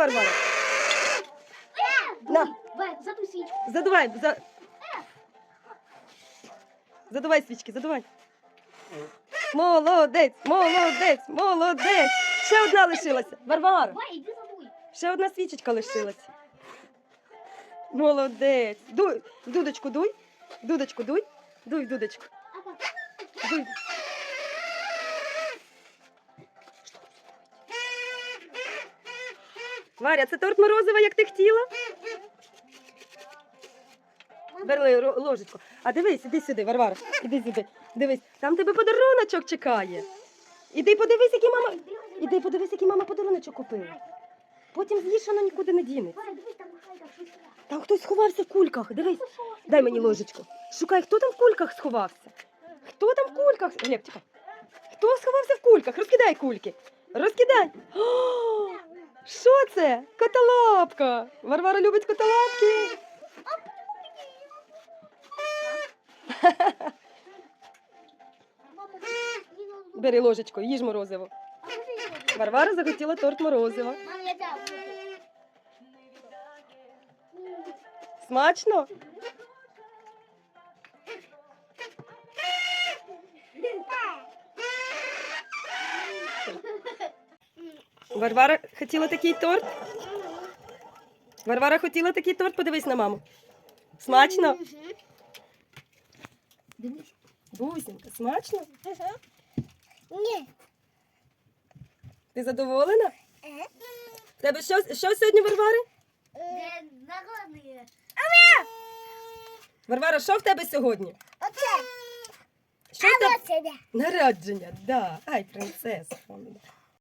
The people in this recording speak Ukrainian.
Варвара. На. Задуй свічку. Задувай. За... Задувай свічки, задувай. Молодець, молодець, молодець. Ще одна лишилася. Варвара, ще одна свічечка лишилася. Молодець. Дуй, дудочку дуй. Дудочку дуй. Дуй, дудочку. Дуй. Варя, це торт морозива, як ти хотіла? Бери ро- ложечку. А дивись, іди сюди, Варвара. Іди сюди. Дивись, там тебе подаруночок чекає. Іди подивись, який мама. Іди подивись, який мама подаруночок купила. Потім з'їш, воно нікуди не дінеться. Там хтось сховався в кульках. Дивись. Дай мені ложечку. Шукай, хто там в кульках сховався. Хто там в кульках? Глеб, чекай. Хто сховався в кульках? Розкидай кульки. Розкидай. О, Що це? Котолапка. Варвара любить котолапки. Бери ложечку, їж морозиво. Варвара захотіла торт морозива. Смачно? Варвара хотіла такий торт? Варвара хотіла такий торт, подивись на маму. Смачно? Дивись. Бусінка, смачно? Ні. Ти задоволена? В Тебе що, що сьогодні, Варвари? Варвара, що в тебе сьогодні? Оце. Що в? Тебе. Народження, да. Ай, принцеса.